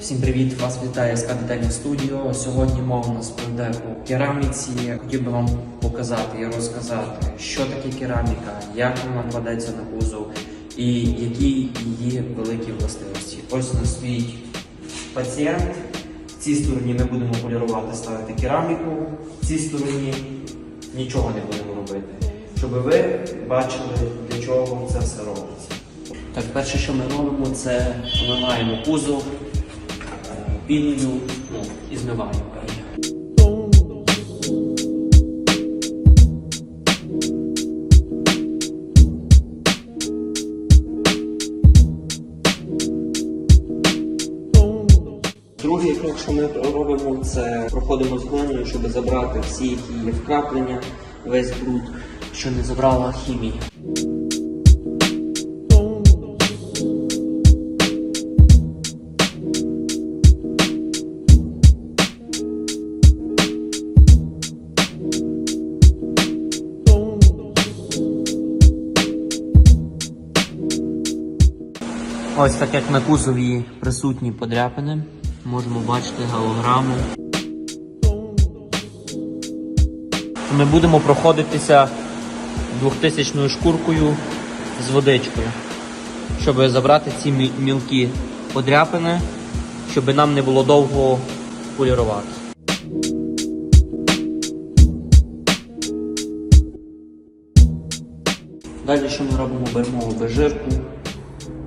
Всім привіт! Вас вітає СК Детальне Студіо. Сьогодні мова у нас пройде по кераміці. Хотів би вам показати і розказати, що таке кераміка, як вона кладеться на кузов і які її великі властивості. Ось нас стоїть пацієнт. В цій стороні ми будемо полірувати, ставити кераміку, в цій стороні нічого не будемо робити. Щоб ви бачили, для чого це все робиться. Так, перше, що ми робимо, це помиваємо кузов піною ну, і змиваємо. Другий крок, що ми робимо, це проходимо з глиною, щоб забрати всі, які є вкраплення, весь бруд, що не забрала хімія. Ось так як на кузові присутні подряпини, можемо бачити галограму. Ми будемо проходитися 2000 шкуркою з водичкою, щоб забрати ці мілкі подряпини, щоб нам не було довго полірувати. Далі, що ми робимо, беремо обезжирку,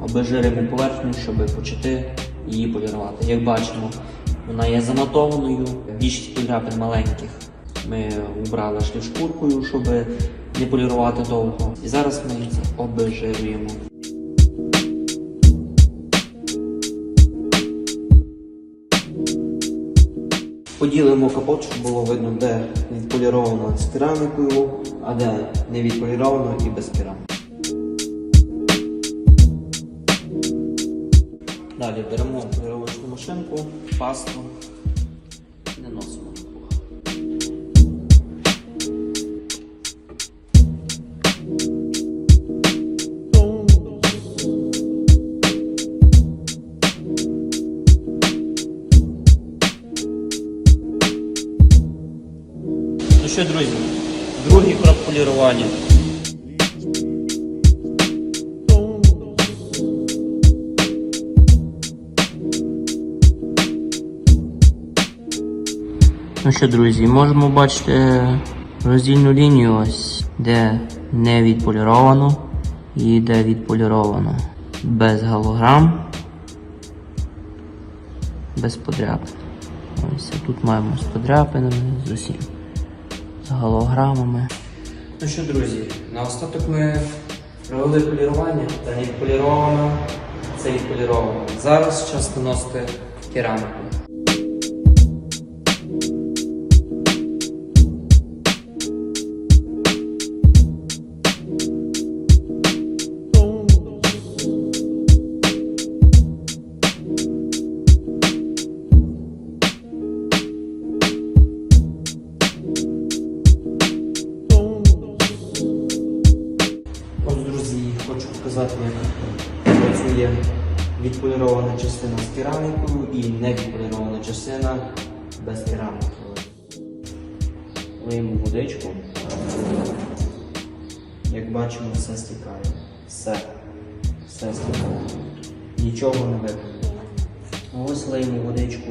обезжиримо поверхню, щоб почати її полірувати. Як бачимо, вона є занотованою, більшість подряпин маленьких. Ми убрали шліфшкуркою, щоб не полірувати довго. І зараз ми це обезжирюємо. Поділимо капот, щоб було видно, де відполіровано з керамікою, а де не відполіровано і без кераміки. Далі беремо поліровочну машинку, пасту, не носимо. Ну що, друзі, другий крок полірування. Ну що, друзі, можемо бачити роздільну лінію, ось де не відполіровано і де відполіровано. Без галограм, без подряпин. Ось тут маємо з подряпинами, з усім, з галограмами. Ну що, друзі, на остаток ми провели полірування, та не відполіровано, це відполіровано. Зараз час наносити кераміку. Показати, як працює відполірована частина з керамікою і невідполірована частина без кераміки. Лиємо водичку. Як бачимо, все стікає. Все. Все стікає. Нічого не видно. Ось лиємо водичку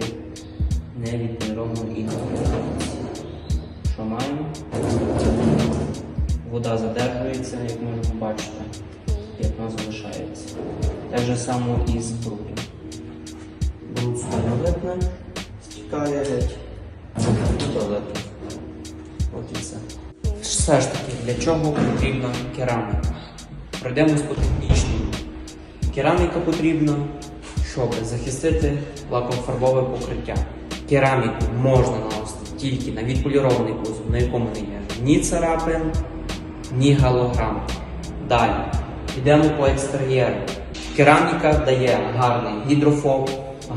невідполіровану і невідполіровану. Що маємо? Вода задержується, як можна побачити, п'ятно залишається. Так же само і з брудом. Бруд сюди не липне, стікає геть, і туалетне. От і все. Все ж таки, для чого потрібна кераміка? Пройдемось по технічному. Кераміка потрібна, щоб захистити лакофарбове покриття. Кераміку можна наносити тільки на відполірований кузов, на якому не є ні царапин, ні галограм. Далі йдемо по екстер'єру. Кераміка дає гарний гідрофоб,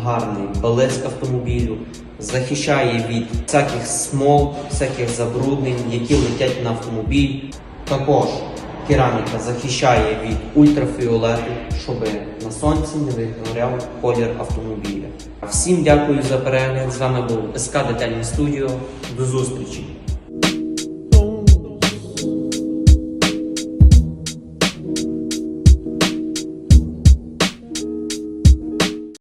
гарний блиск автомобілю, захищає від всяких смол, всяких забруднень, які летять на автомобіль. Також кераміка захищає від ультрафіолету, щоб на сонці не вигоряв колір автомобіля. Всім дякую за перегляд. З вами був СК Детальне Студіо. До зустрічі!